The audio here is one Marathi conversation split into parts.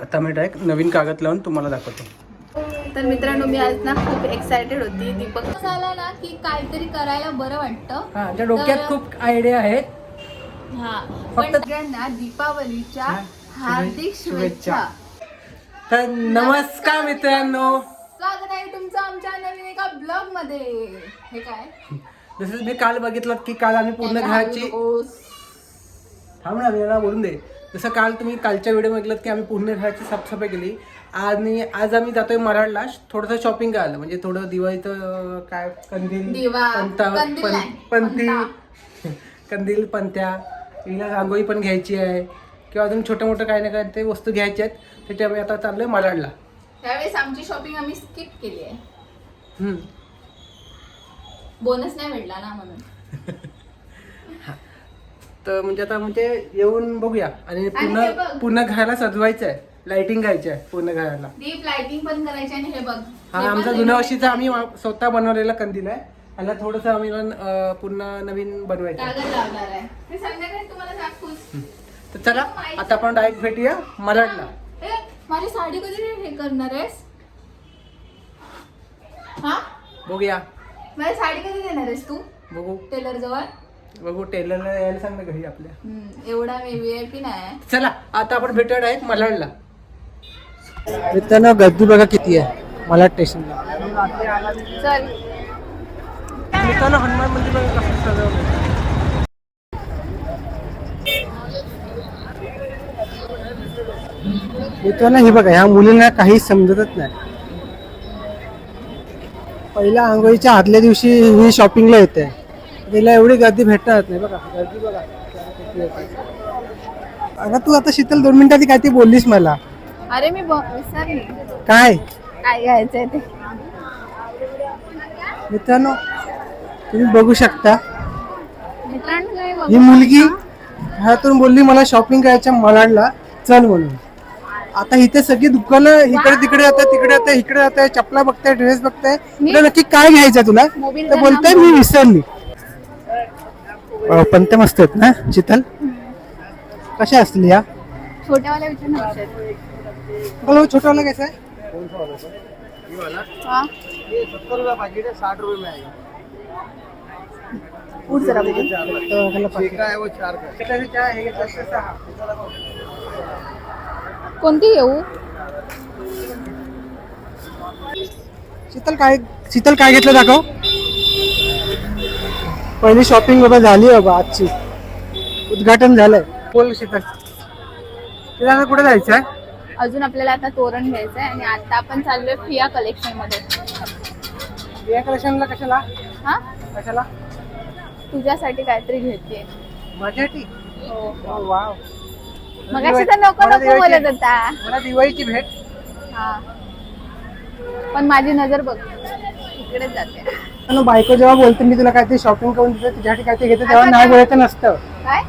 आता मी डायरेक्ट नवीन कागद लावून तुम्हाला दाखवतो. तर मित्रांनो मी आज ना खूप एक्सायटेड होती दीपक. झाला ना की काहीतरी करायला बरं वाटतं. हा डोक्यात तर- खूप आयडिया आहेत. हा फक्त- सगळ्यांना दीपावलीच्या हार्दिक शुभेच्छा. तर नमस्कार मित्रांनो. स्वागत आहे तुमचं आमच्या नवीन एका ब्लॉगमध्ये. हे काय? जसं मी काल बघितलं की काल आम्ही पूर्ण घराची थांब ना मी याला बोलून दे. जसं काल तुम्ही कालच्या व्हिडिओ बघितलं की आम्ही पूर्ण घराची साफसफाई केली. आणि आज आम्ही जातोय मराठला थोडंसं शॉपिंग करायला. म्हणजे थोडं दिवाळीचं काय कंदील दिवा, पंता कंदील पं- नाही, पंती कंदील पंत्या हिला रांगोळी पण घ्यायची आहे. किंवा अजून छोटं मोठं काही ना काही ते वस्तू घ्यायच्या आहेत. त्याच्या आम्ही आता चाललोय मराठला. त्यावेळेस आमची शॉपिंग आम्ही स्किप केली आहे. हम्म. बोनस नाही भेटला ना म्हणून. तर म्हणजे आता म्हणजे येऊन बघूया. आणि आणि पूर्ण हे बघ. पूर्ण घराला सजवायचं आहे लाइटिंग करायची आहे पूर्ण घराला. डीप लाइटिंग पण करायची आणि हे बघ. हा हे आमचा जुन्या. वर्षीचा आम्ही वा- स्वतः बनवलेला कंदील आहे. याला थोडंसं आम्ही अं, पुन्हा नवीन बनवायचं आहे. कागद लावणार आहे. ते संध्याकाळी तुम्हाला दाखवूच तर चला आता आपण डायरेक्ट भेटूया मराठला. ए, माझी साडी कधी हे करणार आहेस? हा? बघूया. माझी साडी कधी देणार आहेस तू? बघू. टेलर जवळ? बघू टेलरला यायला सांग ना घरी आपल्या. हम्म, एवढा व्ही आय पी नाही. चला आता आपण भेटूया डायरेक्ट मलाडला. मित्रांनो गर्दी बघा किती आहे. मलाड स्टेशनला चल. मित्रांनो हनुमान मंदिर बघा कसं सजवलं मित्रांनो हे बघा ह्या मुलींना काही समजतच नाही. पहिल्या आंघोळीच्या आदल्या दिवशी ही शॉपिंगला येते. तिला एवढी गर्दी भेटणार नाही बघा. गर्दी बघा. अगं तू आता शीतल दोन मिनिटात काय ती बोललीस मला? अरे मी ब- विसरली. काय? काय घ्यायचंय ते? मित्रांनो तुम्ही बघू शकता. मित्रांनो तुम्ही बघू ही मुलगी ह्यातून बोलली मला शॉपिंग करायच्या मलाडला चल म्हणून. आता इथे सगळी दुकानं इकडे तिकडे जातात तिकडे जातात इकडे जातात चपला बघताय ड्रेस बघताय. तुला नक्की काय घ्यायचं तुला? मोबाईल तर बोलताय मी विसरली. अं, पण ते मस्त आहेत ना शीतल? कशा असतील या? छोट्यावाल्या विचार ना छोटावाला कैसा आहे? उठ जरा बघू. तो ह्याला पाकिट. कोणती घेऊ? शीतल काय शीतल काय घेतलं दाखव. पहिली शॉपिंग बाबा झाली बाबा आजची. उद्घाटन झालंय. बोल शीतल. तुला आता कुठे जायचं आहे? अजून आपल्याला आता तोरण घ्यायचंय आणि आता आपण चाललोय फिया कलेक्शनमध्ये. या कलेक्शनला कशाला? हा? कशाला? तुझ्यासाठी काहीतरी घेते. माझ्यासाठी? हो. वाव. मग तर नको मला नको दिवाळीची- बोलत होता. मला दिवाळीची भेट. हा. पण माझी नजर बघ. इकडेच जाते. पण बायको जेव्हा बोलते मी तुला काहीतरी शॉपिंग करून देते तुझ्यासाठी काहीतरी घेते तेव्हा नाही बोलायचं नसतं. काय?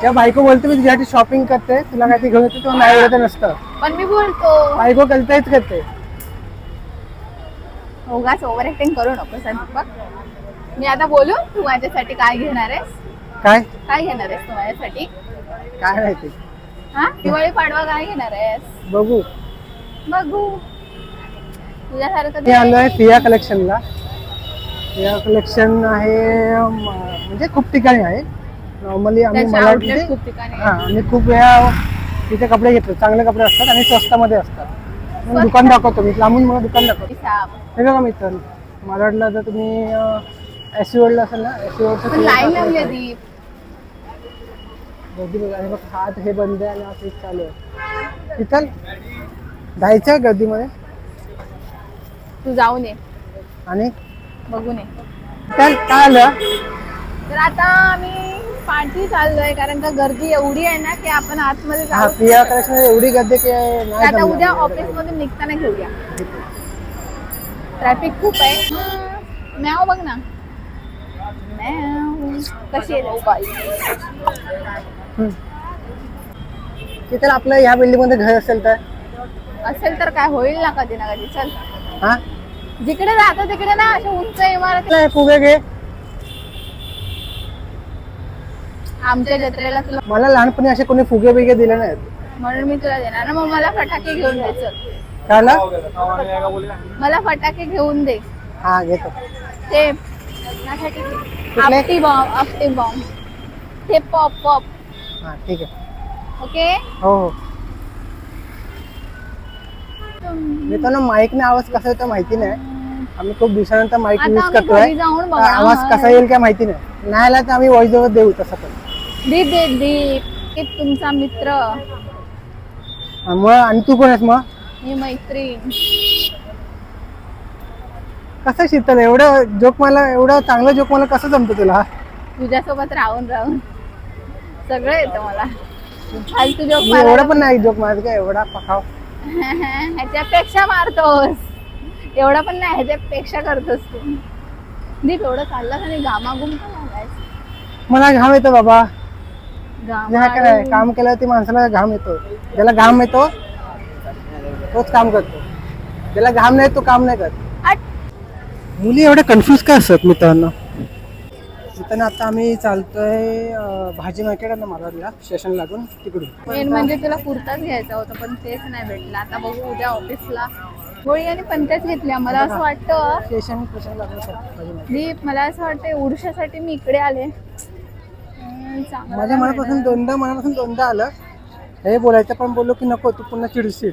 जेव्हा बायको बोलते मी तुझ्यासाठी शॉपिंग करते तुला काहीतरी घेऊन येते तेव्हा नाही बोलायचं नसतं. पण मी बोलतो. बायको करतायच करते. उगाच ओव्हर ऍक्टिंग करू नको दीपक मी आता बोलू तू माझ्यासाठी काय घेणार आहेस? काय? काय घेणार आहेस तू माझ्यासाठी? काय माहिती. हा? दिवाळी पाडवा काय घेणार आहेस? बघू. बघू. मी आलोय फिया कलेक्शनला. फिया कलेक्शन आहे म्हणजे खूप ठिकाणी आहे. नॉर्मली आम्ही मला हा आहेत. आम्ही खूप वेळा तिथे कपडे घेतले चांगले कपडे असतात आणि स्वस्तामध्ये असतात. मग दुकान दाखवतो. मी लांबून मला दुकान दाखवतो. हे बघा मित्र मराठला जर तुम्ही एस सी वर्ल्डला असेल ना एस सी वर्ल्ड गर्दी बघा आणि बघ हात हे बंद आहे आणि हा स्विच चालू आहे. शीतल जायचं आहे गर्दीमध्ये. तू जाऊन ये आणि? बघून ये चल काय आलं? तर आता आम्ही पाठी चाललोय कारण का गर्दी एवढी आहे ना की आपण आतमध्ये हा जाऊ कलेक्शन एवढी गर्दी की तर नाही आता जमणार. उद्या ऑफिस मधून निघताना घेऊया. ट्रॅफिक खूप आहे. मॅव बघ ना. मॅव कशी आहे? रे बाई. हम्म. शीतल आपलं ह्या बिल्डिंगमध्ये घर असेल तर? असेल तर काय होईल ना कधी ना कधी. चल. हा? जिकडे राहतो तिकडे ना अशा उंच इमारती फुगे घे. आमच्या जत्रेला तुला मला लहानपणी असे कोणी फुगे बिगे दिले नाहीत. म्हणून मी तुला देणार ना मग मला फटाके घेऊन द्यायचं कळलं मला फटाके घेऊन दे. हा घेतो. ते आपटी बॉम्ब आपटी बॉम्ब ते पॉप पॉप. हा ठीक आहे. ओके? हो हो. मित्रांनो माईकने आवाज कसा येतो माहिती नाही. आम्ही खूप दिवसानंतर माईक आता यूज आम्ही करतोय. घरी जाऊन तर बघणार आवाज. कसा येईल काय माहिती नाही. नाही आला तर आम्ही वॉइस ओव्हर देऊ तसं पण. दीप दीप दीप. की तुमचा मित्र. मग आणि तू कोण आहेस मग? मी मैत्रीण. कसं शीतल एवढं जोक मला एवढं चांगलं जोक मला कसं जमतं तुला? तुझ्यासोबत राहून राहून. सगळं येतं मला. आज मी एवढं पण नाही जोक माझं काय एवढा पकाव ह्याच्यापेक्षा मारतोस. एवढा पण नाही ह्याच्यापेक्षा करतोस तू. दीप एवढं चाललास आणि घामाघूम लागायस मला घाम येतो बाबा. घाम काय काम केलं ते माणसाला घाम येतो. ज्याला घाम येतो तोच काम करतो. ज्याला घाम नाही तो काम नाही करत. मुली एवढ्या कन्फ्युज का असतात मित्रांनो? मित्रांनो आता आम्ही चालतोय अं, भाजी मार्केट आहे ना मालाडला स्टेशन लागून तिकडून. मेन म्हणजे तुला कुर्ताच घ्यायचा होता पण तेच नाही भेटला. आता बघू उद्या ऑफिसला गोळी आणि पंत्याच घेतल्या. मला असं वाटतं स्टेशन दीप मला असं वाटतं उडशासाठी मी इकडे आले. माझ्या मनापासून भेटलं. दोनदा मनापासून दोनदा आलं. हे बोलायचं पण बोललो की नको तू पुन्हा चिडशील.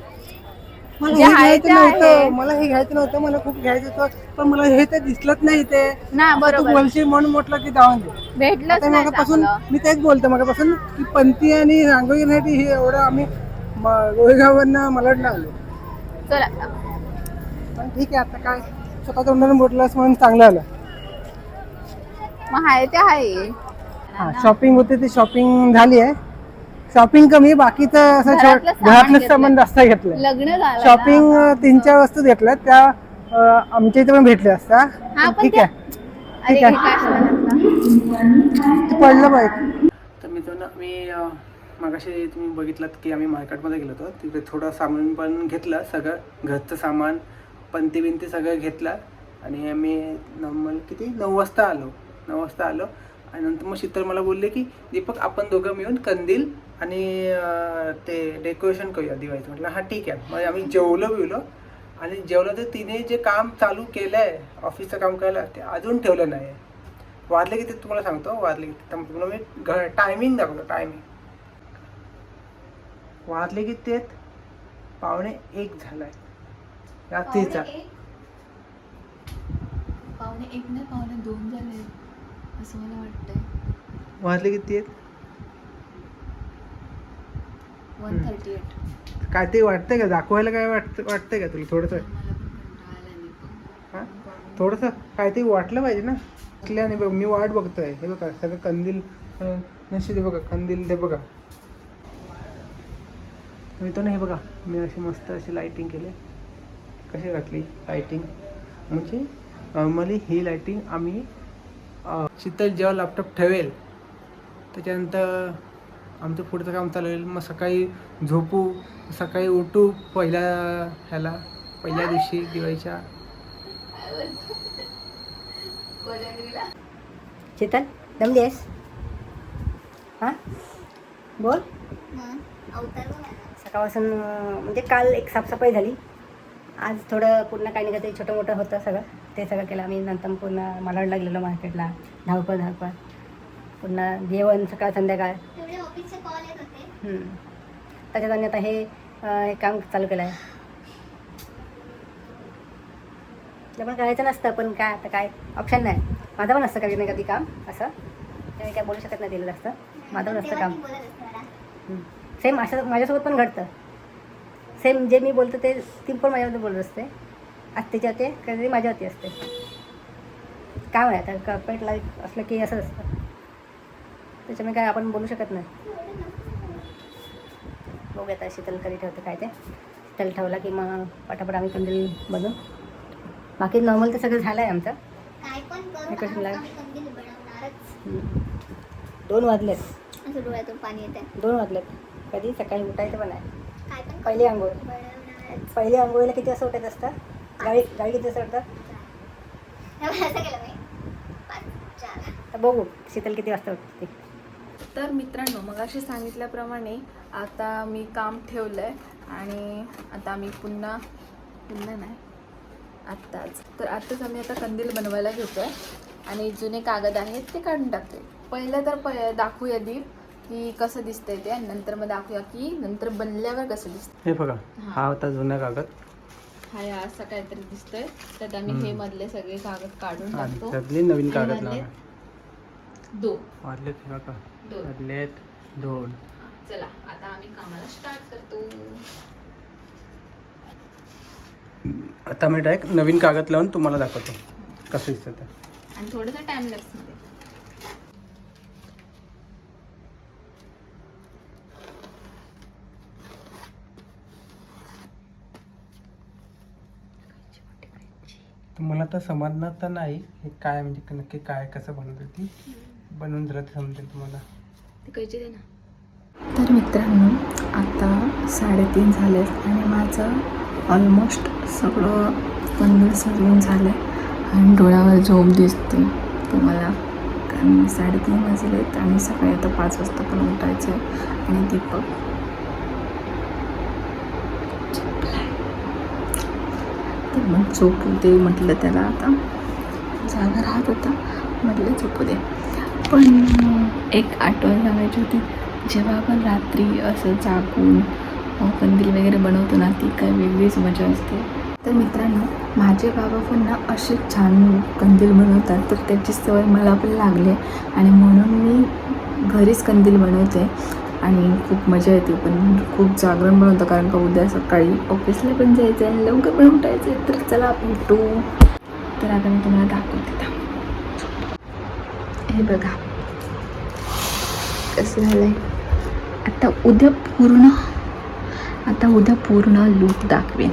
मला जे हे घ्यायचं. नव्हतं. मला हे घ्यायचं नव्हतं मला खूप घ्यायचं होतं. पण मला हे ते दिसलंच नाही ते ना तू बरोबर. बोलशील म्हणून म्हटलं की जाऊन दे. भेटलंच आता नाही मगापासून चांगलं. मी तेच बोलतो मगापासून की पंती आणि रांगोळीसाठी हे एवढं आम्ही गोळेगावांना मलाडला आलो चल. पण ठीक आहे आता काय स्वतः तोंडाने बोललास म्हणून चांगलं आलं. मग आहे ते आहे हा शॉपिंग होते ती शॉपिंग झाली आहे. शॉपिंग कमी बाकीचं असं घरातलं छोट- सामान जास्त लग्न झालं शॉपिंग तीन चार वस्तू घेतल्या त्या अं, आमच्या इथे पण भेटल्या असत्या. हा, पण पण ठीक त्या- आहे. अरे ठीक हे आहे. काय असलं ते पडलं पाहिजे तर मित्रांनो मी मगाशी तुम्ही बघितलात की आम्ही मार्केटमध्ये गेलो होतो. तिथे थोडं सामान पण घेतलं सगळं घरचं सामान पंती बिंती सगळं घेतलं आणि आम्ही नॉर्मल किती? नऊ वाजता आलो. नऊ वाजता आलो. आणि नंतर मग शीतल मला बोलले की दीपक आपण दोघं मिळून कंदील आणि ते डेकोरेशन करूया दिवाळीचं. म्हटलं हां ठीक आहे. मग आम्ही जेवलो बिवलो आणि जेवलं तर तिने जे काम चालू केलं आहे ऑफिसचं काम करायला ते अजून ठेवलं नाही. आहे वाजले किती तुम्हाला सांगतो वाजले किती तर तुम्हाला मी घ टायमिंग दाखवतो टायमिंग वाजले किती आहेत पावणे एक झालाय. रात्रीचा. पावणे एक. नाही पावणे दोन झाले. असं मला वाटतंय. वाजले किती आहेत? One thirty eight. काय ते वाटतंय का? दाखवायला काय वाटतं वाटतंय का तुला थोडंसं. हां? थोडंसं? काहीतरी वाटलं पाहिजे ना? आणि बघ मी वाट बघतोय. हे बघा सगळं कंदील नशी ते बघा कंदील ते बघा. मित्रांनो हे बघा. मी अशी मस्त अशी लाईटिंग केली. कशी घातली लाईटिंग म्हणजे नॉर्मली ही लाईटिंग आम्ही अं, शीतल जेव्हा लॅपटॉप ठेवेल त्याच्यानंतर आमचं पुढचं काम चालेल मग सकाळी झोपू सकाळी उठू पहिल्या ह्याला पहिल्या दिवशी दिवाळीच्या. शीतल दमली आहेस हां? बोल. सकाळपासून म्हणजे काल एक साफसफाई झाली. आज थोडं पूर्ण काही नाही काही छोटं मोठं होतं सगळं. ते सगळं केलं आम्ही. नंतर पूर्ण मालाडला गेलेलो मार्केटला. धावपळ धावपळ. पुन्हा जेवण सकाळ संध्याकाळ. त्याच्यात आणि आता हे काम चालू केलं आहे पण करायचं नसतं पण काय आता काय ऑप्शन नाही. माझं पण असतं कधी ना कधी काम असं. त्यामुळे काय बोलू शकत नाही दिलं जास्त. माझं पण असतं काम. सेम असं माझ्यासोबत पण घडतं. सेम जे मी बोलतो ते ती पण माझ्याबद्दल बोलत असते. आज तिच्या होते कधी माझ्यावरती असते. काय आहे आता कॉर्पोरेट लाईफ असलं की असं असतं. त्याच्यामुळे काय आपण बोलू शकत नाही. बघूया आता शीतल कधी ठेवते काय ते. शीतल ठेवला की मग पटापट आम्ही कंदील बनवू. बाकी नॉर्मल तर सगळं झालं आहे आमचं. काय पण करू कसं लाग- आम्ही कंदील बनवणारच. हम्म. दोन वाजलेत. असं डोळ्यातून पाणी येते दोन वाजलेत. कधी? सकाळी उठायचं पण आहे. पहिली आंघोळ. पहिली आंघोळीला किती वाजता उठायचं असतं? गावी गावी किती वाजता उठतात? असं बघू शीतल किती वाजता उठते. तर मित्रांनो मग अशी सांगितल्याप्रमाणे आता मी काम ठेवलं आहे आणि आता आम्ही पुन्हा पुन्हा नाही. आत्ताच. तर आत्ताच आम्ही आता कंदील बनवायला घेतो आहे आणि जुने कागद आहेत ते काढून टाकते पहिलं तर प दाखवूया दीप की कसं दिसतंय ते आणि नंतर मग दाखवूया की नंतर बनल्यावर कसं दिसतं हे बघा हा. होता जुना कागद. हा या असं काहीतरी दिसतंय. त्यात आम्ही हे मधले सगळे कागद काढून आणि टाकतो. त्यातली नवीन कागद मधले लावा दो वाढलेत हे बघा. दोन. वाढलेत दोन. चला आता आम्ही कामाला स्टार्ट करतो. आता मी डायरेक्ट नवीन कागद लावून तुम्हाला दाखवतो. कसं दिसतं ते. आणि थोडंसं टाइम लॅप्समध्ये. तुम्हाला तर समजणार तर नाही हे काय म्हणजे नक्की काय कसं बनवतं ती. बनवून जरा समजेल तुम्हाला. दे ना. तर मित्रांनो आता साडेतीन झालेत आणि माझं ऑलमोस्ट सगळं कंदील सजवून झालं आहे आणि डोळ्यावर झोप दिसते. तुम्हाला कारण साडेतीन वाजलेत आणि सकाळी आता पाच वाजता पण उठायचं आहे आणि दीपक झोपलाय. तर मग झोपू दे म्हटलं त्याला आता. जागा राहत होता. म्हटलं झोपू दे. पण एक आठवण सांगायची होती. जेव्हा आपण रात्री असं जागून कंदील वगैरे बनवतो ना ती काही वेगळीच मजा असते. तर मित्रांनो माझे बाबा पण ना असे छान कंदील बनवतात. तर त्याची सवय मला पण लागली आहे. आणि म्हणून मी घरीच कंदील बनवते. आणि खूप मजा येते पण खूप जागरण बनवतं कारण का उद्या सकाळी. ऑफिसला पण जायचं आहे आणि लवकर पण उठायचं आहे तर चला भेटू तर आता मी तुम्हाला दाखवते हे बघा. कसं झालंय? आता उद्या पूर्ण आता उद्या पूर्ण लूक दाखवेन.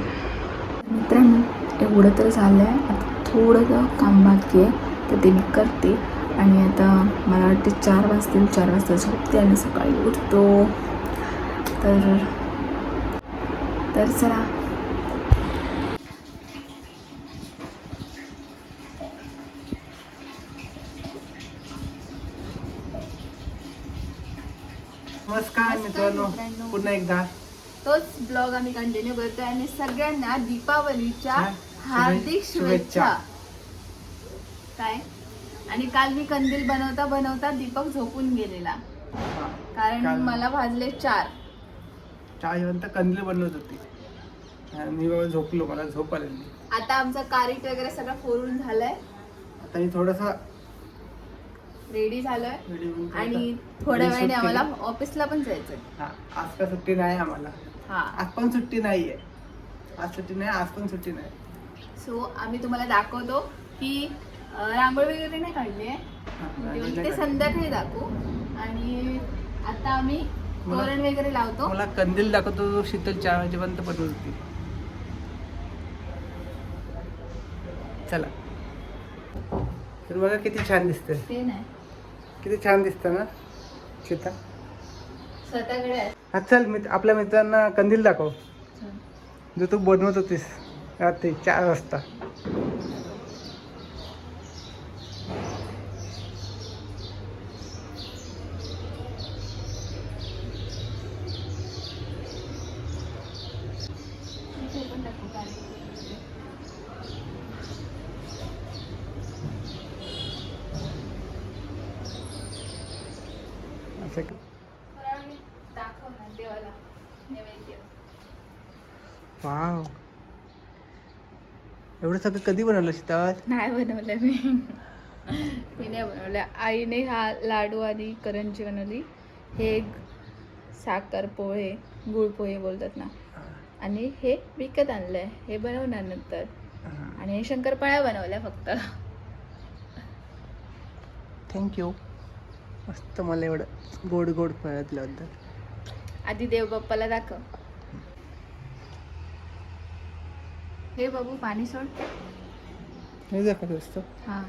मित्रांनो एवढं तर झालं आहे आता थोडंसं काम बाकी आहे तर ते मी करते. आणि आता मला वाटते चार वाजतील चार वाजता झोपते आणि सकाळी उठतो. तर तर चला. नमस्कार मित्रांनो मित्रांनो. पुन्हा एकदा. तोच ब्लॉग आम्ही कंटिन्यू करतोय आणि सगळ्यांना दीपावलीच्या हार्दिक शुभेच्छा. शुभेच्छा. काय? आणि काल मी कंदील बनवता बनवता दीपक झोपून गेलेला. कारण काल- मला भाजले चार. चायवंत कंदील बनवत होती. आणि मी बाबा झोपलो मला झोप आलेली. आता आमचा कारीट वगैरे सगळं फोडून झालंय. आता मी थोडासा रेडी झालोय. आणि. थोड्या आणि वेळाने आम्हाला. ऑफिसला पण जायचंय. हा आज का सुट्टी नाही आम्हाला. हा. आज पण सुट्टी नाहीये. आज सुट्टी नाही आज पण सुट्टी नाही. सो आम्ही तुम्हाला दाखवतो की रांगोळी वगैरे नाही काढली आहे. ते संध्याकाळी दाखवू. आणि आता आम्ही तोरण वगैरे लावतो. मला कंदील दाखवतो तो शीतल चार वाजेपर्यंत बनवत होती चला. तर बघा किती छान दिसते ते नाही. किती छान दिसतं ना सीता स्वतःकडे आहे. हा चल मित्र आपल्या मित्रांना कंदील दाखव. जो तू बनवत होतीस रात्री चार वाजता ते पण दाखवू का? असं की- थोड्या वेळाने दाखव ना देवाला नैवेद्य वाव एवढं सगळं कधी बनवलं शीतल? नाही बनवलं मी. मी नाही बनवलं. आईने हा लाडू आणि करंजी बनवली. हे साखर पोहे गुळ पोहे बोलतात ना. आणि हे विकत आणलंय. हे बनवणार नंतर. आणि हे शंकरपाळ्या बनवल्या फक्त. थँक्यू मस्त मला एवढं गोड गोड फळ्यातल्याबद्दल आधी देव बाप्पाला दाखव. हे बाबू पाणी सोड. हे दाखवत असतं हा.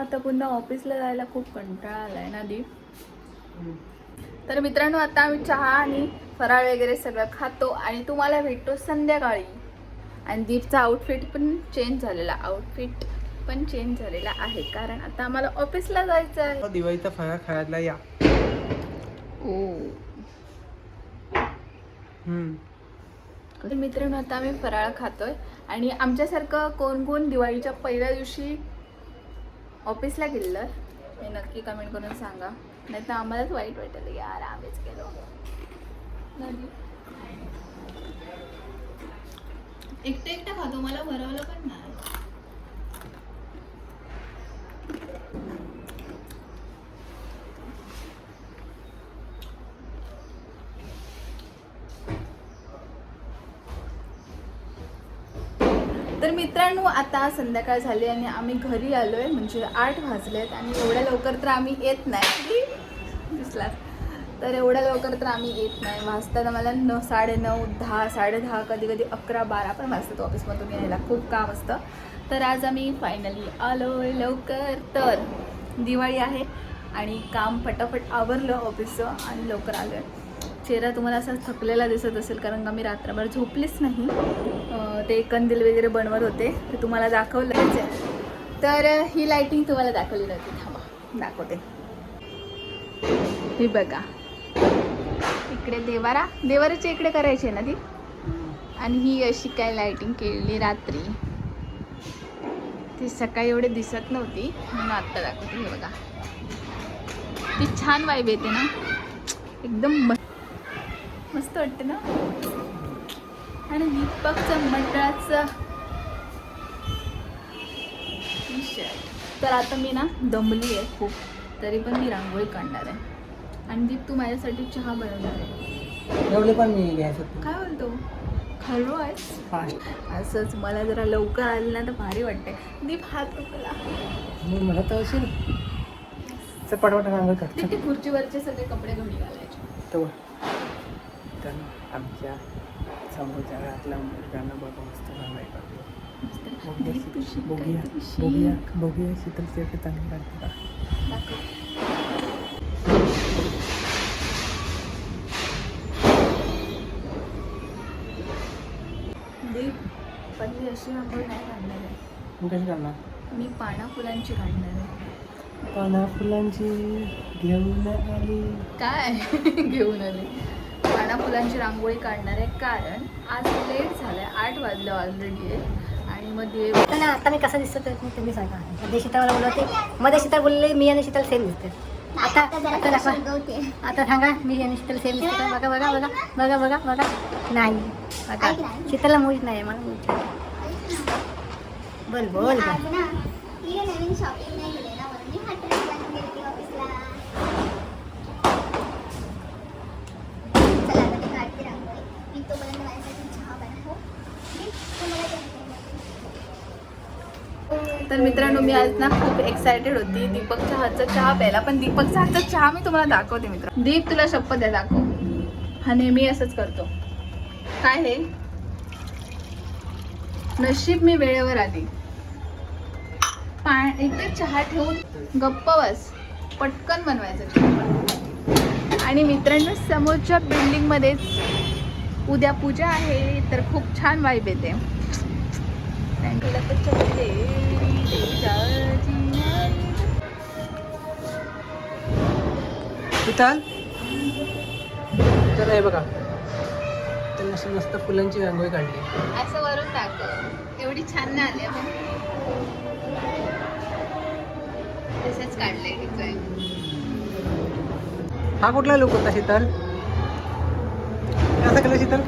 आता पुन्हा ऑफिसला जायला खूप कंटाळा आलाय ना दीप? तर मित्रांनो आता आम्ही चहा आणि फराळ वगैरे सगळं खातो आणि तुम्हाला भेटतो संध्याकाळी. आणि दीपचा आउटफिट पण चेंज झालेला आउटफिट पण चेंज झालेला आहे. कारण आता आम्हाला ऑफिसला जायचं आहे. दिवाळीचा फराळ खायला या. ओ. मित्रांनो आता आम्ही फराळ खातोय. आणि आमच्यासारखं कोण कोण दिवाळीच्या पहिल्या दिवशी ऑफिसला गेलं हे नक्की कमेंट करून सांगा. नाही तर आम्हालाच वाईट वाटेल यार आम्हीच गेलो. एकटं एकटं खातो मला भरवलं पण नाही तर मित्रांनो आता संध्याकाळ झाली आणि आम्ही घरी आलो आहे म्हणजे आठ वाजलेत आणि एवढ्या लवकर तर आम्ही येत नाही. दिसला. तर एवढ्या लवकर तर आम्ही येत नाही. वाजतात आम्हाला न साडेनऊ दहा साडे दहा कधी कधी अकरा बारा पण वाजतात ऑफिसमधून यायला. खूप काम असतं. तर आज आम्ही फायनली आलो लवकर. तर दिवाळी आहे आणि काम फटाफट आवरलं ऑफिसचं आणि लवकर आलो आहे चेहरा तुम्हाला असा थकलेला दिसत असेल कारण का मी रात्रभर झोपलीच नाही. ते कंदील वगैरे बनवत होते ते तुम्हाला दाखवलंच आहे तर ही लाईटिंग तुम्हाला दाखवली नव्हती. थांबा दाखवते. ही बघा. इकडे देवारा देवाराच्या इकडे करायची आहे ना ती? आणि ही अशी काय लाईटिंग केलेली रात्री. ती सकाळी एवढे दिसत नव्हती म्हणून आत्ता दाखवते. हे बघा. ती छान वाईब येते ना. एकदम मस्त वाटते ना? आणि दीपकचं मंडळाचं. तर आता मी ना दमली आहे खूप. तरी पण मी रांगोळी काढणार आहे. आणि दीप तू माझ्यासाठी चहा बनवणार आहे. जेवढे पण मी. काय बोलतो? खरो फास्ट. असंच मला जरा लवकर आलं ना तर भारी वाटते दीप हात मग मला तर असेल. पटपट ते खुर्चीवरचे सगळे कपडे घडी घालायचे. तर आमच्या समोरच्या घरातल्या मुलगांना बघा मस्त काढली बघूया बघूया बघूया शीतल शेवटी चांगली काढते का पण मी अशी रांगोळी नाही काढणार आहे. मग कशी काढणार मी पाना फुलांची काढणार आहे. पाना फुलांची घेऊन आली. काय? घेऊन आले. पाना फुलांची रांगोळी काढणार आहे कारण आज लेट झालाय आठ वाजले ऑलरेडी आहे. आणि मग देव आता मी कसं दिसतो ते तुम्ही सांगा. मध्ये शीतल बोलवते. मध्ये शीतल बोलले मी आणि शीतल सेम दिसते आता आता दाखवा. सांगा मी आणि शीतल सेम दिसते? बघा बघा बघा बघा बघा बघा नाही. बघा. शीतलला मुळीच नाही मला. बोल बोल नवीन शॉपिंग नाही केले ना म्हणून मी हा ड्रेस घालून गेले होते ऑफिसला चला आता मी काढते रांगोळी मी तोपर्यंत माझ्यासाठी चहा बनवू मी तुम्हाला ते तर मित्रांनो मी आज ना खूप एक्सायटेड होती. दीपक चहाचा चहा प्यायला. पण दीपक चहाचा चहा मी तुम्हाला दाखवते मित्र दीप तुला शपथ आहे दाखव. हा नेहमी असंच करतो. काय हे? नशीब मी वेळेवर आली. पा इथे चहा ठेवून गप्प बस. पटकन बनवायचं आणि मित्रांनो समोरच्या बिल्डिंगमध्येच उद्या पूजा आहे तर खूप छान वाईब येते. शीतल तर हे बघा. त्यांनी अशी मस्त फुलांची रांगोळी काढली. असं वरून टाक एवढी छान नाही आली आपण तसंच काढलंय डिझाईन हा कुठला लुक होता शीतल? कसं केलं शीतल?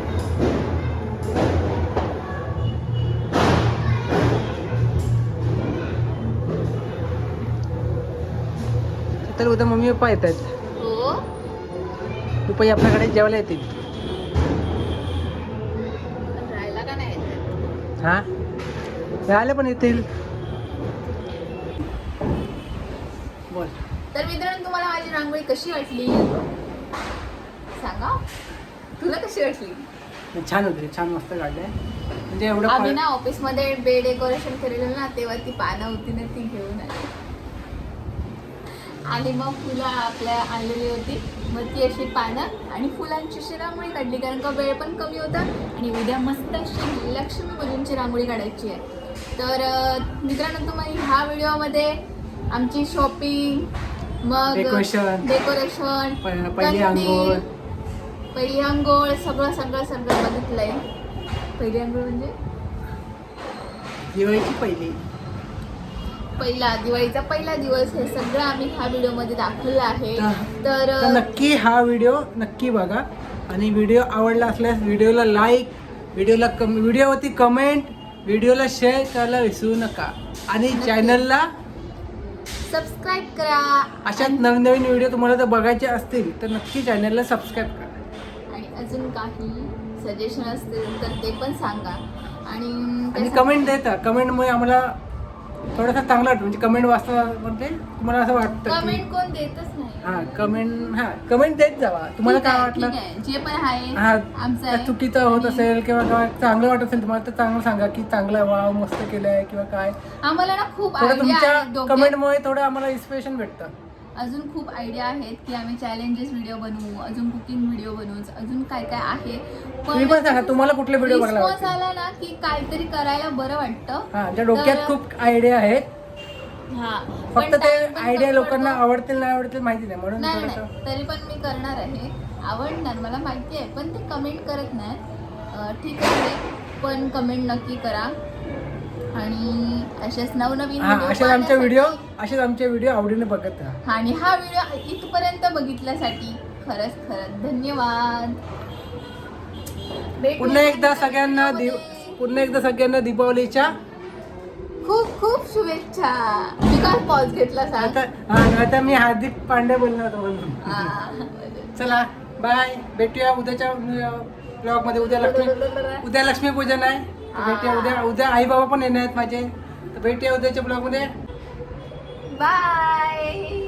शीतल उद्या मम्मी पप्पा येत आहेत पप्पा आपल्याकडे जेवायला येतील. राहायला हा? राहिले पण येतील. बोल. तर मित्रांनो तुम्हाला माझी रांगोळी कशी वाटली? सांगा. तुला कशी वाटली? छान होते छान मस्त काढले. म्हणजे एवढं आम्ही ना ऑफिसमध्ये बे डेकोरेशन केलेलं ना तेव्हा ती पानं होती ना ती घेऊन आली. आणि मग फुलं आपल्या आणलेली होती. मग ती अशी पानं आणि फुलांची अशी रांगोळी काढली कारण का वेळ पण कमी होता आणि उद्या मस्त अशी लक्ष्मी मुलींची रांगोळी काढायची आहे. तर मित्रांनो तुम्हाला ह्या व्हिडिओमध्ये आमची शॉपिंग मग. डेकोरेशन आंघोळ. पहिली आंघोळ सगळं सगळं सगळं बघितलंय. पहिली आंघोळ म्हणजे? दिवाळीची पहिली. पहिला दिवाळीचा पहिला दिवस हे सगळं आम्ही ह्या व्हिडिओमध्ये दाखवलं आहे. तर- नक्की हा व्हिडिओ नक्की बघा. आणि व्हिडिओ आवडला असल्यास व्हिडिओला लाईक व्हिडिओला कम व्हिडिओवरती कमेंट व्हिडिओला शेअर करायला विसरू नका. आणि चॅनलला सबस्क्राईब करा. अशाच नवीन नवीन व्हिडिओ तुम्हाला जर बघायचे असतील तर नक्की चॅनलला सबस्क्राईब करा. आणि अजून काही सजेशन असतील तर ते पण सांगा. आणि आणि कमेंट देता. कमेंटमुळे आम्हाला थोडासा चांगला वाटतं म्हणजे कमेंट वाचता तुम्हाला असं वाटतं की कमेंट कोण देतच नाही हा कमेंट हा कमेंट देत जावा तुम्हाला ठीक काय आहे, वाटलं ठीक आहे. जे पण आहे हा आमचं काय. चुकीचं होत आणि असेल किंवा काय चांगलं वाटत असेल तुम्हाला तर चांगलं सांगा की चांगलं आहे, वाव मस्त केलंय किंवा काय आम्हाला ना खूप थोडं तुमच्या. कमेंटमुळे थोडं आम्हाला इन्स्पिरेशन भेटतं अजून खूप आयडिया आहेत की आम्ही चॅलेंजेस व्हिडिओ बनवू अजून कुकिंग व्हिडिओ बनवू अजून काय काय आहे. तुम्ही पण सांगा तुम्हाला कुठले व्हिडिओ रिस्पॉन्स? आला ना की काहीतरी करायला बरं वाटतं. हा डोक्यात खूप आयडिया आहेत हा फक्त ते आयडिया लोकांना. आवडतील नाही आवडतील माहिती नाही. म्हणून तरी पण मी करणार आहे. आवडणार मला माहिती आहे पण ते कमेंट करत नाही ठीक आहे पण कमेंट नक्की करा. आणि असेच नवनवीन हा video असेच आमचे व्हिडिओ पाहण्यासाठी- असेच आमचे व्हिडिओ आवडीने बघत राहा. आणि हा व्हिडिओ इथपर्यंत बघितल्यासाठी खरंच खरंच धन्यवाद. भेटूया पुन्हा एकदा सगळ्यांना व्हिडिओमध्ये. पुन्हा एकदा सगळ्यांना दीपावलीच्या खूप खूप शुभेच्छा. मी काय पॉज घेतला सांग आता हा आता मी हार्दिक पांडे बोलणार होतो म्हणून. हा. चला बाय भेटूया उद्याच्या ब्लॉगमध्ये. उद्या लक्ष्मी उद्या लक्ष्मीपूजन आहे. तर भेटूया उद्या. उद्या आई बाबा पण येणार आहेत माझे. भेटूया उद्याच्या ब्लॉगमध्ये बाय